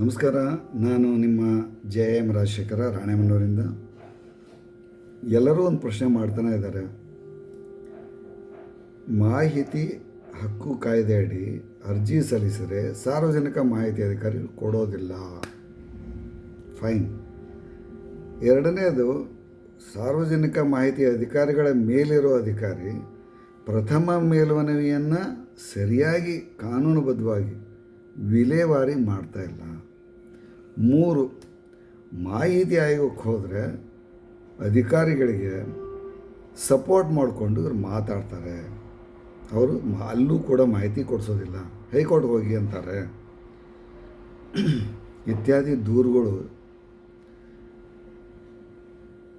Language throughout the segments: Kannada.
ನಮಸ್ಕಾರ, ನಾನು ನಿಮ್ಮ ಜೆ ಎಂ ರಾಜಶೇಖರ ರಾಣೆಮನ್ನೂರಿಂದ ಎಲ್ಲರೂ ಒಂದು ಪ್ರಶ್ನೆ ಮಾಡ್ತಾನೆ ಇದ್ದಾರೆ. ಮಾಹಿತಿ ಹಕ್ಕು ಕಾಯ್ದೆಯಡಿ ಅರ್ಜಿ ಸಲ್ಲಿಸಿದರೆ ಸಾರ್ವಜನಿಕ ಮಾಹಿತಿ ಅಧಿಕಾರಿ ಕೊಡೋದಿಲ್ಲ. ಫೈನ್. ಎರಡನೇದು, ಸಾರ್ವಜನಿಕ ಮಾಹಿತಿ ಅಧಿಕಾರಿಗಳ ಮೇಲಿರೋ ಅಧಿಕಾರಿ ಪ್ರಥಮ ಮೇಲ್ಮನವಿಯನ್ನು ಸರಿಯಾಗಿ ಕಾನೂನುಬದ್ಧವಾಗಿ ವಿಲೇವಾರಿ ಮಾಡ್ತಾ ಇಲ್ಲ. ಮೂರು ಮಾಹಿತಿ ಆಯೋಗಕ್ಕೆ ಹೋದರೆ ಅಧಿಕಾರಿಗಳಿಗೆ ಸಪೋರ್ಟ್ ಮಾಡಿಕೊಂಡು ಇವ್ರು ಮಾತಾಡ್ತಾರೆ. ಅವರು ಅಲ್ಲೂ ಕೂಡ ಮಾಹಿತಿ ಕೊಡಿಸೋದಿಲ್ಲ. ಹೈಕೋರ್ಟ್ಗೆ ಹೋಗಿ ಅಂತಾರೆ. ಇತ್ಯಾದಿ ದೂರುಗಳು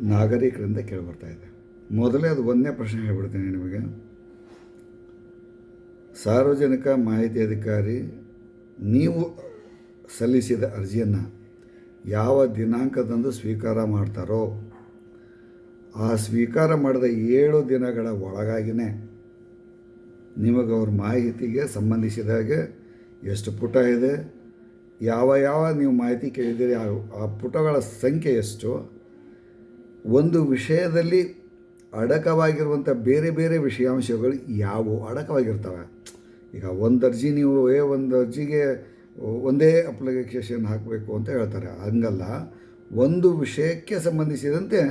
ನಾಗರಿಕರಿಂದ ಕೇಳಿಬರ್ತಾ ಇದೆ. ಮೊದಲೇ ಅದು ಒಂದನೇ ಪ್ರಶ್ನೆ ಹೇಳ್ಬಿಡ್ತೀನಿ ನಿಮಗೆ. ಸಾರ್ವಜನಿಕ ಮಾಹಿತಿ ಅಧಿಕಾರಿ, ನೀವು ಸಲ್ಲಿಸಿದ ಅರ್ಜಿಯನ್ನು ಯಾವ ದಿನಾಂಕದಂದು ಸ್ವೀಕಾರ ಮಾಡ್ತಾರೋ ಆ ಸ್ವೀಕಾರ ಮಾಡಿದ ಏಳು ದಿನಗಳ ಒಳಗಾಗಿನೇ ನಿಮಗೆ ಅವ್ರ ಮಾಹಿತಿಗೆ ಸಂಬಂಧಿಸಿದ ಹಾಗೆ ಎಷ್ಟು ಪುಟ ಇದೆ, ಯಾವ ಯಾವ ನೀವು ಮಾಹಿತಿ ಕೇಳಿದ್ದೀರಿ, ಆ ಪುಟಗಳ ಸಂಖ್ಯೆ ಎಷ್ಟು, ಒಂದು ವಿಷಯದಲ್ಲಿ ಅಡಕವಾಗಿರುವಂಥ ಬೇರೆ ಬೇರೆ ವಿಷಯಾಂಶಗಳು ಯಾವುವು? ಅಡಕವಾಗಿರ್ತವೆ. ಈಗ ಒಂದು ಅರ್ಜಿ ನೀವು, ಏ, ಒಂದು ಅರ್ಜಿಗೆ ಒಂದೇ ಅಪ್ಲಿಕೇಶನ್ ಹಾಕಬೇಕು ಅಂತ ಹೇಳ್ತಾರೆ. ಹಂಗಲ್ಲ, ಒಂದು ವಿಷಯಕ್ಕೆ ಸಂಬಂಧಿಸಿದಂತೆ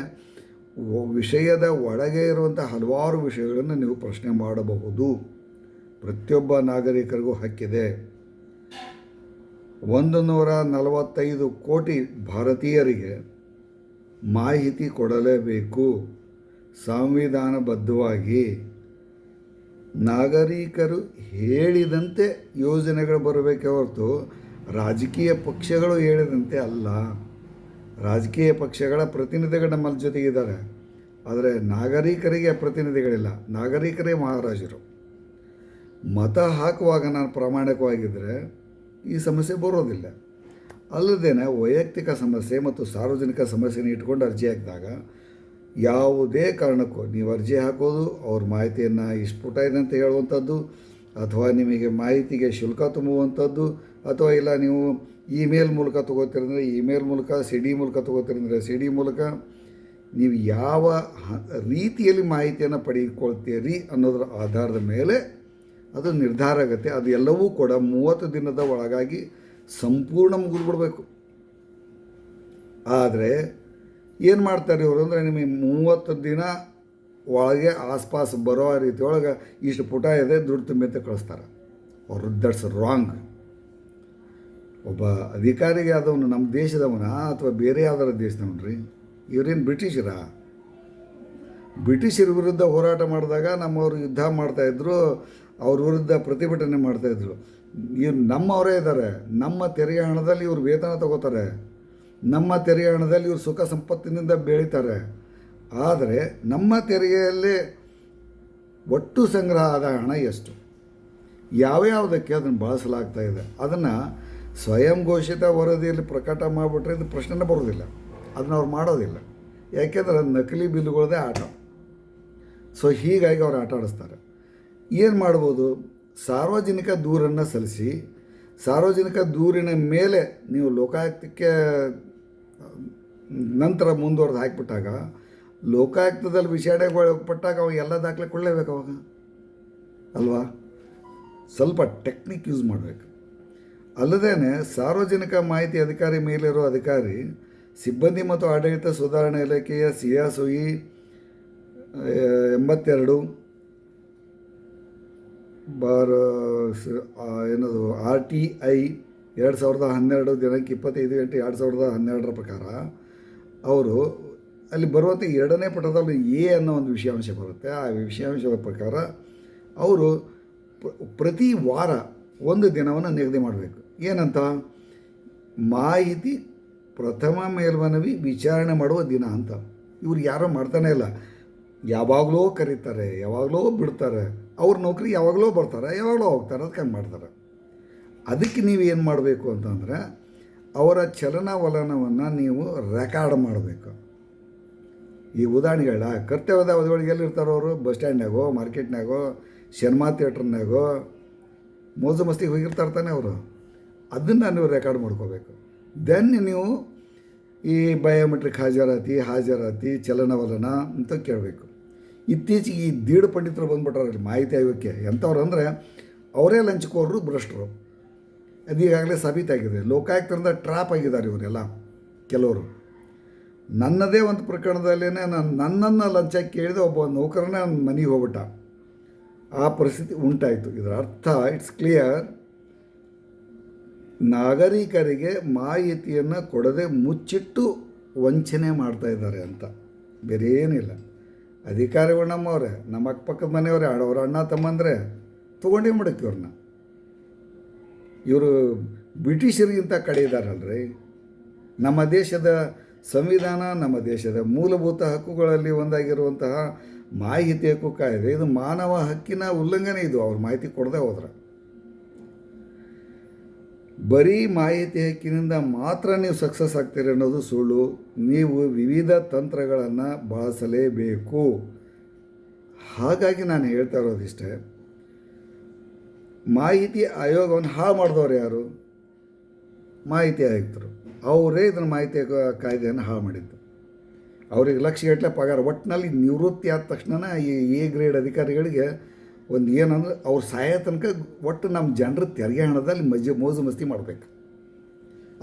ವಿಷಯದ ಒಳಗೆ ಇರುವಂಥ ಹಲವಾರು ವಿಷಯಗಳನ್ನು ನೀವು ಪ್ರಶ್ನೆ ಮಾಡಬಹುದು. ಪ್ರತಿಯೊಬ್ಬ ನಾಗರಿಕರಿಗೂ ಹಕ್ಕಿದೆ. ಒಂದು ನೂರ ನಲವತ್ತೈದು ಕೋಟಿ ಭಾರತೀಯರಿಗೆ ಮಾಹಿತಿ ಕೊಡಲೇಬೇಕು. ಸಂವಿಧಾನಬದ್ಧವಾಗಿ ನಾಗರಿಕರು ಹೇಳಿದಂತೆ ಯೋಜನೆಗಳು ಬರಬೇಕೇ ಹೊರತು ರಾಜಕೀಯ ಪಕ್ಷಗಳು ಹೇಳಿದಂತೆ ಅಲ್ಲ. ರಾಜಕೀಯ ಪಕ್ಷಗಳ ಪ್ರತಿನಿಧಿಗಳು ನಮ್ಮ ಜೊತೆಗಿದ್ದಾರೆ. ಆದರೆ ನಾಗರಿಕರಿಗೆ ಪ್ರತಿನಿಧಿಗಳಿಲ್ಲ. ನಾಗರಿಕರೇ ಮಹಾರಾಜರು. ಮತ ಹಾಕುವಾಗ ನಾನು ಪ್ರಾಮಾಣಿಕವಾಗಿದ್ದರೆ ಈ ಸಮಸ್ಯೆ ಬರೋದಿಲ್ಲ. ಅಲ್ಲದೇನೆ ವೈಯಕ್ತಿಕ ಸಮಸ್ಯೆ ಮತ್ತು ಸಾರ್ವಜನಿಕ ಸಮಸ್ಯೆನ ಇಟ್ಕೊಂಡು ಅರ್ಜಿ ಹಾಕಿದಾಗ ಯಾವುದೇ ಕಾರಣಕ್ಕೂ ನೀವು ಅರ್ಜಿ ಹಾಕೋದು, ಅವ್ರ ಮಾಹಿತಿಯನ್ನು ಇಷ್ಟು ಪುಟ ಅಂತ ಹೇಳುವಂಥದ್ದು, ಅಥವಾ ನಿಮಗೆ ಮಾಹಿತಿಗೆ ಶುಲ್ಕ ತುಂಬುವಂಥದ್ದು, ಅಥವಾ ಇಲ್ಲ ನೀವು ಇಮೇಲ್ ಮೂಲಕ ತೊಗೋತೀರಂದರೆ ಇಮೇಲ್ ಮೂಲಕ ಸಿ ಡಿ ಮೂಲಕ ತೊಗೋತಿರಂದರೆ ಸಿ ಡಿ ಮೂಲಕ ನೀವು ಯಾವ ರೀತಿಯಲ್ಲಿ ಮಾಹಿತಿಯನ್ನು ಪಡೆದುಕೊಳ್ತೀರಿ ಅನ್ನೋದರ ಆಧಾರದ ಮೇಲೆ ಅದು ನಿರ್ಧಾರ ಆಗುತ್ತೆ. ಅದು ಎಲ್ಲವೂ ಕೂಡ ಮೂವತ್ತು ದಿನದ ಒಳಗಾಗಿ ಸಂಪೂರ್ಣ ಮುಗಿದ್ಬಿಡ್ಬೇಕು. ಆದರೆ ಏನು ಮಾಡ್ತಾರೆ ಇವರು ಅಂದರೆ ನಿಮಗೆ ಮೂವತ್ತು ದಿನ ಒಳಗೆ ಆಸ್ಪಾಸ್ ಬರೋ ರೀತಿ ಒಳಗೆ ಇಷ್ಟು ಪುಟ ಇದೆ, ದುಡ್ಡು ತುಂಬಿ ಕಳಿಸ್ತಾರೆ. ಅವರು ದಟ್ಸ್ ರಾಂಗ್ ಒಬ್ಬ ಅಧಿಕಾರಿಗೆ ಆದವನು, ನಮ್ಮ ದೇಶದವನ ಅಥವಾ ಬೇರೆ ಯಾವ್ದಾರ ರೀ? ಇವರೇನು ಬ್ರಿಟಿಷರ? ಬ್ರಿಟಿಷರ ವಿರುದ್ಧ ಹೋರಾಟ ಮಾಡಿದಾಗ ನಮ್ಮವರು ಯುದ್ಧ ಮಾಡ್ತಾಯಿದ್ರು ಅವ್ರ ವಿರುದ್ಧ ಪ್ರತಿಭಟನೆ ಮಾಡ್ತಾಯಿದ್ರು ಇವ್ರು ನಮ್ಮವರೇ ಇದ್ದಾರೆ ನಮ್ಮ ತೆರಿಗೆ ಹಣದಲ್ಲಿ ಇವರು ವೇತನ ತಗೋತಾರೆ. ನಮ್ಮ ತೆರಿಗೆ ಹಣದಲ್ಲಿ ಇವರು ಸುಖ ಸಂಪತ್ತಿನಿಂದ ಬೆಳೀತಾರೆ. ಆದರೆ ನಮ್ಮ ತೆರಿಗೆಯಲ್ಲಿ ಒಟ್ಟು ಸಂಗ್ರಹ ಆದ ಹಣ ಎಷ್ಟು? ಯಾವ್ಯಾವುದಕ್ಕೆ ಅದನ್ನು ಬಳಸಲಾಗ್ತಾ ಇದೆ? ಅದನ್ನು ಸ್ವಯಂ ಘೋಷಿತ ವರದಿಯಲ್ಲಿ ಪ್ರಕಟ ಮಾಡಿಬಿಟ್ರೆ ಇದು ಪ್ರಶ್ನೆನೇ ಬರೋದಿಲ್ಲ ಅದನ್ನ ಅವ್ರು ಮಾಡೋದಿಲ್ಲ. ಯಾಕೆಂದ್ರೆ ನಕಲಿ ಬಿಲ್ಗಳದೇ ಆಟ. ಸೊ ಹೀಗಾಗಿ ಅವ್ರು ಆಟ ಆಡಿಸ್ತಾರೆ. ಏನು ಮಾಡ್ಬೋದು? ಸಾರ್ವಜನಿಕ ದೂರನ್ನು ಸಲ್ಲಿಸಿ ಸಾರ್ವಜನಿಕ ದೂರಿನ ಮೇಲೆ ನೀವು ಲೋಕಾಯುಕ್ತಕ್ಕೆ, ನಂತರ ಮುಂದುವರೆದು ಹಾಕಿಬಿಟ್ಟಾಗ, ಲೋಕಾಯುಕ್ತದಲ್ಲಿ ವಿಷಾಡೆ ಪಟ್ಟಾಗ ಅವಾಗ ಎಲ್ಲ ದಾಖಲೆ ಕೊಡಲೇಬೇಕು ಅವಾಗ. ಅಲ್ವಾ? ಸ್ವಲ್ಪ ಟೆಕ್ನಿಕ್ ಯೂಸ್ ಮಾಡಬೇಕು. ಅಲ್ಲದೇ ಸಾರ್ವಜನಿಕ ಮಾಹಿತಿ ಅಧಿಕಾರಿ ಮೇಲಿರೋ ಅಧಿಕಾರಿ, ಸಿಬ್ಬಂದಿ ಮತ್ತು ಆಡಳಿತ ಸುಧಾರಣೆ ಇಲಾಖೆಯ ಸಿ ಎಸ್ ಇ ಎಂಬತ್ತೆರಡು ಬಾರ್ ಏನದು, ಆರ್ ಟಿ ಐ ಎರಡು ಸಾವಿರದ ಹನ್ನೆರಡು ದಿನಾಂಕ ಇಪ್ಪತ್ತೈದು ಎಂಟು ಎರಡು ಸಾವಿರದ ಹನ್ನೆರಡರ ಪ್ರಕಾರ ಅವರು ಅಲ್ಲಿ ಬರುವಂಥ ಎರಡನೇ ಪುಟದಲ್ಲಿ ಎ ಅನ್ನೋ ಒಂದು ವಿಷಯಾಂಶ ಬರುತ್ತೆ. ಆ ವಿಷಯಾಂಶದ ಪ್ರಕಾರ ಅವರು ಪ್ರ- ಪ್ರತಿ ವಾರ ಒಂದು ದಿನವನ್ನು ನಿಗದಿ ಮಾಡಬೇಕು. ಏನಂತ? ಮಾಹಿತಿ, ಪ್ರಥಮ ಮೇಲ್ಮನವಿ, ವಿಚಾರಣೆ ಮಾಡುವ ದಿನ ಅಂತ. ಇವ್ರು ಯಾರೋ ಮಾಡ್ತಾನೆ ಇಲ್ಲ. ಯಾವಾಗಲೋ ಕರೀತಾರೆ, ಯಾವಾಗಲೋ ಬಿಡ್ತಾರೆ. ಅವ್ರ ನೌಕರಿ ಯಾವಾಗಲೂ ಬರ್ತಾರೆ, ಯಾವಾಗಲೂ ಹೋಗ್ತಾರೆ ಅದಕ್ಕೆ ಮಾಡ್ತಾರೆ. ಅದಕ್ಕೆ ನೀವು ಏನು ಮಾಡಬೇಕು ಅಂತಂದರೆ, ಅವರ ಚಲನವಲನವನ್ನು ನೀವು ರೆಕಾರ್ಡ್ ಮಾಡಬೇಕು. ಈ ಉದಾಹರಣೆಗಳ ಕರ್ತವ್ಯದ ಅವಧಿಗಳಿಗೆ ಎಲ್ಲಿರ್ತಾರೋ ಅವರು? ಬಸ್ ಸ್ಟ್ಯಾಂಡ್ನಾಗೋ, ಮಾರ್ಕೆಟ್ನಾಗೋ, ಸಿನಿಮಾ ಥಿಯೇಟ್ರ್ನಾಗೋ, ಮೋಜು ಮಸ್ತಿಗೆ ಹೋಗಿರ್ತಾರೆ ತಾನೆ ಅವರು. ಅದನ್ನು ನೀವು ರೆಕಾರ್ಡ್ ಮಾಡ್ಕೋಬೇಕು. ದೆನ್ ನೀವು ಈ ಬಯೋಮೆಟ್ರಿಕ್ ಹಾಜರಾತಿ ಹಾಜರಾತಿ ಚಲನವಲನ ಅಂತ ಕೇಳಬೇಕು. ಇತ್ತೀಚೆಗೆ ಈ ದೀಡ್ ಪಂಡಿತರು ಬಂದ್ಬಿಟ್ರಲ್ಲಿ ಮಾಹಿತಿ ಆಯೋಗಕ್ಕೆ. ಎಂಥವ್ರು ಅಂದರೆ ಅವರೇ ಲಂಚಕೋರರು, ಭ್ರಷ್ಟರು. ಅದು ಈಗಾಗಲೇ ಸಾಬೀತಾಗಿದೆ ಲೋಕಾಯುಕ್ತರಿಂದ ಟ್ರಾಪ್ ಆಗಿದ್ದಾರೆ ಇವರೆಲ್ಲ, ಕೆಲವರು. ನನ್ನದೇ ಒಂದು ಪ್ರಕರಣದಲ್ಲೇ ನಾನು ನನ್ನನ್ನು ಲಂಚ ಕೇಳಿದ, ಒಬ್ಬ ನೌಕರನೇ ನನ್ನ ಮನೆಗೆ ಹೋಗ್ಬಿಟ್ಟ. ಆ ಪರಿಸ್ಥಿತಿ ಉಂಟಾಯಿತು. ಇದರ ಅರ್ಥ ಇಟ್ಸ್ ಕ್ಲಿಯರ್ ನಾಗರಿಕರಿಗೆ ಮಾಹಿತಿಯನ್ನು ಕೊಡದೆ ಮುಚ್ಚಿಟ್ಟು ವಂಚನೆ ಮಾಡ್ತಾ ಇದ್ದಾರೆ ಅಂತ. ಬೇರೆ ಏನಿಲ್ಲ ಅಧಿಕಾರಿಗಳು ನಮ್ಮವ್ರೆ. ನಮ್ಮ ಅಕ್ಕಪಕ್ಕದ ಮನೆಯವರೇ. ಆಡೋರು ಅಣ್ಣ ತಮ್ಮಂದ್ರೆ ತೊಗೊಂಡೇ ಇವ್ರನ್ನ. ಇವರು ಬ್ರಿಟಿಷರಿಗಿಂತ ಕಡೆ ಇದ್ದಾರಲ್ರಿ ನಮ್ಮ ದೇಶದ ಸಂವಿಧಾನ, ನಮ್ಮ ದೇಶದ ಮೂಲಭೂತ ಹಕ್ಕುಗಳಲ್ಲಿ ಒಂದಾಗಿರುವಂತಹ ಮಾಹಿತಿ ಹಕ್ಕು ಕಾಯ್ದೆ. ಇದು ಮಾನವ ಹಕ್ಕಿನ ಉಲ್ಲಂಘನೆ ಇದು. ಅವ್ರು ಮಾಹಿತಿ ಕೊಡದೆ ಹೋದ್ರೆ. ಬರೀ ಮಾಹಿತಿ ಹಕ್ಕಿನಿಂದ ಮಾತ್ರ ನೀವು ಸಕ್ಸಸ್ ಆಗ್ತೀರಿ ಅನ್ನೋದು ಸುಳ್ಳು. ನೀವು ವಿವಿಧ ತಂತ್ರಗಳನ್ನು ಬಳಸಲೇಬೇಕು. ಹಾಗಾಗಿ ನಾನು ಹೇಳ್ತಾ ಇರೋದಿಷ್ಟೇ ಮಾಹಿತಿ ಆಯೋಗವನ್ನು ಹಾಳು ಮಾಡಿದವ್ರು ಯಾರು? ಮಾಹಿತಿ ಆಯುಕ್ತರು. ಅವರೇ ಇದನ್ನು ಮಾಹಿತಿ ಕಾಯ್ದೆಯನ್ನು ಹಾಳು ಮಾಡಿದ್ದು. ಅವ್ರಿಗೆ ಲಕ್ಷ ಗಟ್ಟಲೆ ಪಗಾರ. ಒಟ್ಟಿನಲ್ಲಿ ನಿವೃತ್ತಿ ಆದ ತಕ್ಷಣ ಈ ಎ ಗ್ರೇಡ್ ಅಧಿಕಾರಿಗಳಿಗೆ ಒಂದು ಏನಂದ್ರೆ ಅವ್ರು ಸಾಯೋ ತನಕ ಒಟ್ಟು ನಮ್ಮ ಜನರ ತೆರಿಗೆ ಹಣದಲ್ಲಿ ಮಜ ಮೋಜು ಮಸ್ತಿ ಮಾಡಬೇಕು.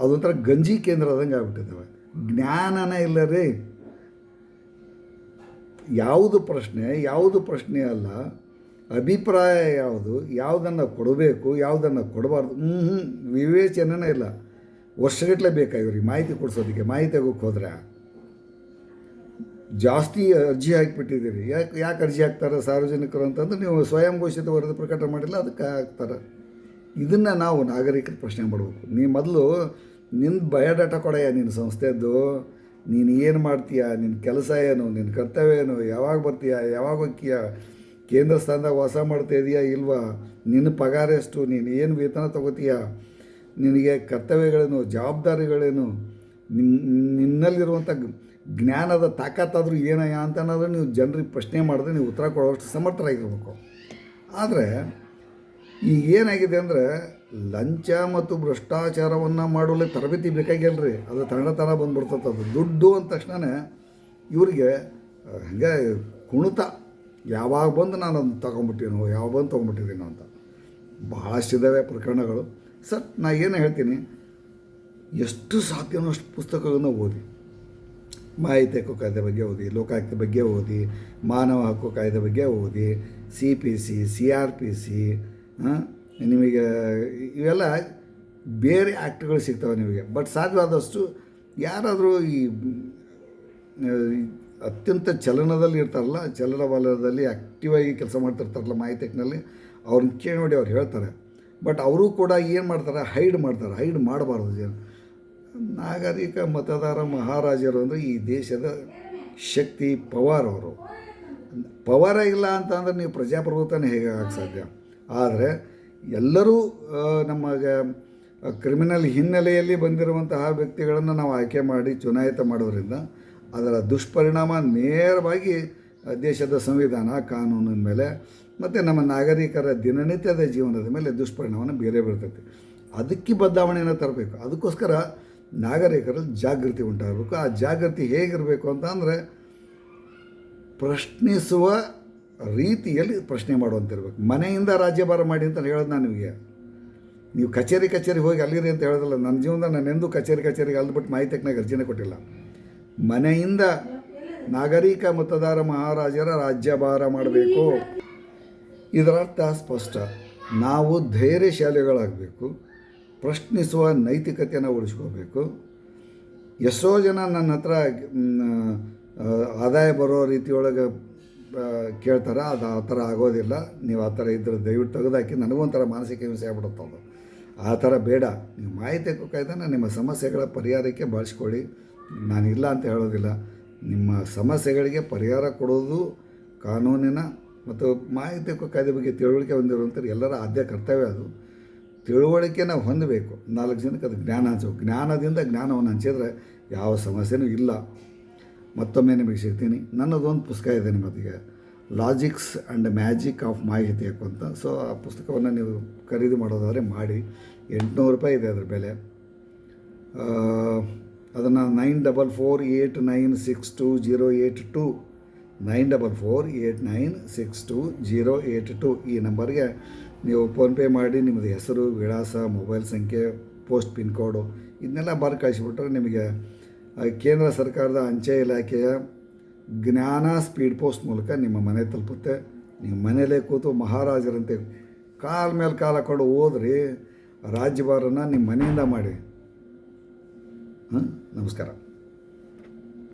ಅದೊಂಥರ ಗಂಜಿ ಕೇಂದ್ರ ಆದಂಗೆ ಆಗ್ಬಿಟ್ಟಿದ್ದಾವೆ ಜ್ಞಾನನೇ ಇಲ್ಲ ರೀ. ಯಾವುದು ಪ್ರಶ್ನೆ ಯಾವುದು ಪ್ರಶ್ನೆ ಅಲ್ಲ. ಅಭಿಪ್ರಾಯ ಯಾವುದು, ಯಾವುದನ್ನು ಕೊಡಬೇಕು, ಯಾವುದನ್ನು ಕೊಡಬಾರ್ದು. ಹ್ಞೂ ಹ್ಞೂ ವಿವೇಚನೆನೇ ಇಲ್ಲ. ವರ್ಷಗಟ್ಟಲೆ ಬೇಕಾ ಇವ್ರಿಗೆ ಮಾಹಿತಿ ಕೊಡಿಸೋದಕ್ಕೆ? ಮಾಹಿತಿ ಹೋದ್ರೆ? ಜಾಸ್ತಿ ಅರ್ಜಿ ಹಾಕಿಬಿಟ್ಟಿದ್ದೀರಿ. ಯಾಕೆ ಯಾಕೆ ಅರ್ಜಿ ಹಾಕ್ತಾರೆ ಸಾರ್ವಜನಿಕರು ಅಂತಂದ್ರೆ ನೀವು ಸ್ವಯಂ ಘೋಷಿತ ವರದಿ ಪ್ರಕಟ ಮಾಡಿಲ್ಲ, ಅದಕ್ಕೆ ಹಾಕ್ತಾರೆ. ಇದನ್ನು ನಾವು ನಾಗರಿಕರು ಪ್ರಶ್ನೆ ಮಾಡಬೇಕು. ನೀ ಮೊದಲು ನಿನ್ನ ಬಯೋಡಾಟಾ ಕೊಡಯ್ಯ ನಿನ್ನ ಸಂಸ್ಥೆದ್ದು. ನೀನು ಏನು ಮಾಡ್ತೀಯ ನಿನ್ನ ಕೆಲಸ ಏನು ನಿನ್ನ ಕರ್ತವ್ಯ ಏನು, ಯಾವಾಗ ಬರ್ತೀಯ, ಯಾವಾಗ ಹೋಗ್ತೀಯ, ಕೇಂದ್ರ ಸ್ಥಾನದಾಗ ವಾಸ ಮಾಡ್ತಾ ಇದೆಯಾ ಇಲ್ವಾ ನಿನ್ನ ಪಗಾರ ಎಷ್ಟು, ನೀನು ಏನು ವೇತನ ತಗೋತೀಯ, ನಿನಗೆ ಕರ್ತವ್ಯಗಳೇನು, ಜವಾಬ್ದಾರಿಗಳೇನು ನಿನ್ನ ನಿನ್ನಲ್ಲಿರುವಂಥ ಜ್ಞಾನದ ತಾಕತ್ತಾದರೂ ಏನಯ್ಯ ಅಂತ ಅನ್ನೋದು ನೀವು ಜನರಿಗೆ ಪ್ರಶ್ನೆ ಮಾಡಿದ್ರೆ ನೀವು ಉತ್ತರ ಕೊಡೋಷ್ಟು ಸಮರ್ಥರಾಗಿರ್ಬೇಕು. ಆದರೆ ಈಗ ಏನಾಗಿದೆ ಅಂದರೆ ಲಂಚ ಮತ್ತು ಭ್ರಷ್ಟಾಚಾರವನ್ನು ಮಾಡಲು ತರಬೇತಿ ಬೇಕಾಗಿಲ್ಲ ರೀ ಅದು ತಣ್ಣ ತನ ಬಂದುಬಿಡ್ತದೆ ಅದು. ದುಡ್ಡು ಅಂದ ತಕ್ಷಣ ಇವರಿಗೆ ಹಂಗೆ ಕುಣಿತ. ಯಾವಾಗ ಬಂದು ನಾನು ಅದನ್ನು ತೊಗೊಂಬಿಟ್ಟಿನೋ, ಯಾವಾಗ ಬಂದು ತೊಗೊಂಬಿಟ್ಟಿದ್ದೀನೋ ಅಂತ. ಭಾಳಷ್ಟಿದ್ದಾವೆ ಪ್ರಕರಣಗಳು. ಸರ್, ನಾ ಏನು ಹೇಳ್ತೀನಿ, ಎಷ್ಟು ಸಾಧ್ಯನೋ ಅಷ್ಟು ಪುಸ್ತಕಗಳನ್ನು ಓದಿ. ಮಾಹಿತಿ ಹಕ್ಕು ಕಾಯ್ದೆ ಬಗ್ಗೆ ಓದಿ, ಲೋಕಾಯುಕ್ತ ಬಗ್ಗೆ ಓದಿ, ಮಾನವ ಹಕ್ಕು ಕಾಯ್ದೆ ಬಗ್ಗೆ ಓದಿ, C P C C R P C ನಿಮಗೆ ಇವೆಲ್ಲ ಬೇರೆ ಆ್ಯಕ್ಟ್ಗಳು ಸಿಗ್ತವೆ ನಿಮಗೆ. ಬಟ್ ಸಾಧ್ಯವಾದಷ್ಟು ಯಾರಾದರೂ ಈ ಅತ್ಯಂತ ಚಲನದಲ್ಲಿ ಇರ್ತಾರಲ್ಲ ಚಲನವಲಯದಲ್ಲಿ ಆ್ಯಕ್ಟಿವ್ ಆಗಿ ಕೆಲಸ ಮಾಡ್ತಿರ್ತಾರಲ್ಲ ಮಾಹಿತಿನಲ್ಲಿ ಅವ್ರನ್ನ ಕೇಳಿ ನೋಡಿ ಅವ್ರು ಹೇಳ್ತಾರೆ. ಬಟ್ ಅವರು ಕೂಡ ಏನು ಮಾಡ್ತಾರೆ? ಹೈಡ್ ಮಾಡ್ತಾರೆ. ಹೈಡ್ ಮಾಡಬಾರ್ದು ಜನ. ನಾಗರಿಕ ಮತದಾರ ಮಹಾರಾಜರು ಅಂದರೆ ಈ ದೇಶದ ಶಕ್ತಿ ಪವಾರ್ ಅವರು. ಪವಾರ ಇಲ್ಲ ಅಂತಂದ್ರೆ ನೀವು ಪ್ರಜಾಪ್ರಭುತ್ವನೇ ಹೇಗೆ ಆಗಕ್ಕೆ ಸಾಧ್ಯ? ಆದರೆ ಎಲ್ಲರೂ ನಮಗೆ ಕ್ರಿಮಿನಲ್ ಹಿನ್ನೆಲೆಯಲ್ಲಿ ಬಂದಿರುವಂತಹ ವ್ಯಕ್ತಿಗಳನ್ನು ನಾವು ಆಯ್ಕೆ ಮಾಡಿ ಚುನಾಯಿತ ಮಾಡೋದ್ರಿಂದ ಅದರ ದುಷ್ಪರಿಣಾಮ ನೇರವಾಗಿ ದೇಶದ ಸಂವಿಧಾನ, ಕಾನೂನಿನ ಮೇಲೆ ಮತ್ತು ನಮ್ಮ ನಾಗರಿಕರ ದಿನನಿತ್ಯದ ಜೀವನದ ಮೇಲೆ ದುಷ್ಪರಿಣಾಮನ ಬೇರೆ ಬೀರ್ತೈತಿ ಅದಕ್ಕೆ ಬದಲಾವಣೆಯನ್ನು ತರಬೇಕು. ಅದಕ್ಕೋಸ್ಕರ ನಾಗರಿಕರಲ್ಲಿ ಜಾಗೃತಿ ಉಂಟಾಗಬೇಕು. ಆ ಜಾಗೃತಿ ಹೇಗಿರಬೇಕು ಅಂತ ಅಂದರೆ ಪ್ರಶ್ನಿಸುವ ರೀತಿಯಲ್ಲಿ ಪ್ರಶ್ನೆ ಮಾಡುವಂತಿರ್ಬೇಕು. ಮನೆಯಿಂದ ರಾಜ್ಯಭಾರ ಮಾಡಿ ಅಂತ ಹೇಳೋದು ನಾನು ನಿಮಗೆ. ನೀವು ಕಚೇರಿ ಕಚೇರಿ ಹೋಗಿ ಅಲ್ಲಿರಿ ಅಂತ ಹೇಳೋದಿಲ್ಲ, ನನ್ನ ಜೀವನದಾಗ ನಾನು ಎಂದೂ ಕಚೇರಿ ಕಚೇರಿಗೆ ಅಲ್ದ್ಬಿಟ್ಟು ಮಾಹಿತಿಗೆ ಅರ್ಜಿನೇ ಕೊಟ್ಟಿಲ್ಲ. ಮನೆಯಿಂದ ನಾಗರಿಕ ಮತದಾರ ಮಹಾರಾಜರ ರಾಜ್ಯಭಾರ ಮಾಡಬೇಕು. ಇದರರ್ಥ ಸ್ಪಷ್ಟ. ನಾವು ಧೈರ್ಯಶಾಲಿಗಳಾಗಬೇಕು. ಪ್ರಶ್ನಿಸುವ ನೈತಿಕತೆಯನ್ನು ಉಳಿಸ್ಕೋಬೇಕು. ಎಷ್ಟೋ ಜನ ನನ್ನ ಹತ್ರ ಆದಾಯ ಬರೋ ರೀತಿಯೊಳಗೆ ಕೇಳ್ತಾರೆ, ಅದು ಆ ಥರ ಆಗೋದಿಲ್ಲ. ನೀವು ಆ ಥರ ಇದ್ರೆ ದಯವಿಟ್ಟು ತೆಗೆದಾಕಿ ನನಗೊಂಥರ ಮಾನಸಿಕ ಹಿಂಸೆ ಆಗ್ಬಿಡುತ್ತೆ ಅದು. ಆ ಥರ ಬೇಡ. ನೀವು ಮಾಹಿತಿ ಕಾಯ್ದನ್ನ ನಿಮ್ಮ ಸಮಸ್ಯೆಗಳ ಪರಿಹಾರಕ್ಕೆ ಬಳಸ್ಕೊಳ್ಳಿ. ನಾನಿಲ್ಲ ಅಂತ ಹೇಳೋದಿಲ್ಲ. ನಿಮ್ಮ ಸಮಸ್ಯೆಗಳಿಗೆ ಪರಿಹಾರ ಕೊಡೋದು ಕಾನೂನಿನ ಮತ್ತು ಮಾಹಿತಿ ಕಾಯ್ದೆ ಬಗ್ಗೆ ತಿಳುವಳಿಕೆ ಹೊಂದಿರುವಂಥ ಎಲ್ಲರ ಆದ್ಯ ಕರ್ತವ್ಯ ಅದು. ತಿಳುವಳಿಕೆ ನಾವು ಹೊಂದಬೇಕು. ನಾಲ್ಕು ಜನಕ್ಕೆ ಅದು ಜ್ಞಾನ ಹಂಚಬೇಕು ಜ್ಞಾನದಿಂದ ಜ್ಞಾನವನ್ನು ಹಂಚಿದ್ರೆ ಯಾವ ಸಮಸ್ಯೆನೂ ಇಲ್ಲ. ಮತ್ತೊಮ್ಮೆ ನಿಮಗೆ ಸಿಗ್ತೀನಿ ನನ್ನದೊಂದು ಪುಸ್ತಕ ಇದೆ ನಿಮ್ಮದಿಗೆ ಲಾಜಿಕ್ಸ್ ಆ್ಯಂಡ್ ಮ್ಯಾಜಿಕ್ ಆಫ್ ಮಾಹಿತಿ ಅಂತ. ಸೊ ಆ ಪುಸ್ತಕವನ್ನು ನೀವು ಖರೀದಿ ಮಾಡೋದಾದರೆ ಮಾಡಿ. ಎಂಟುನೂರು ರೂಪಾಯಿ ಇದೆ ಅದ್ರ ಬೆಲೆ. ಅದನ್ನು nine double four eight nine six two zero eight two. Nine double four eight nine six two zero eight two ಈ ನಂಬರ್ಗೆ ನೀವು ಫೋನ್ಪೇ ಮಾಡಿ ನಿಮ್ಮದು ಹೆಸರು, ವಿಳಾಸ, ಮೊಬೈಲ್ ಸಂಖ್ಯೆ, ಪೋಸ್ಟ್ ಪಿನ್ ಕೋಡು ಇದನ್ನೆಲ್ಲ ಬರ್ ಕಳಿಸಿಬಿಟ್ರೆ ನಿಮಗೆ ಕೇಂದ್ರ ಸರ್ಕಾರದ ಅಂಚೆ ಇಲಾಖೆಯ ಜ್ಞಾನ ಸ್ಪೀಡ್ ಪೋಸ್ಟ್ ಮೂಲಕ ನಿಮ್ಮ ಮನೆ ತಲುಪುತ್ತೆ. ನೀವು ಮನೆಯಲ್ಲೇ ಕೂತು ಮಹಾರಾಜರಂತೆ ಕಾಲ ಮೇಲೆ ಕಾಲ ಹಾಕೊಂಡು ಹೋದ್ರಿ, ರಾಜ್ಯಭಾರನ ನಿಮ್ಮ ಮನೆಯಿಂದ ಮಾಡಿ. ಹಾಂ ನಮಸ್ಕಾರ.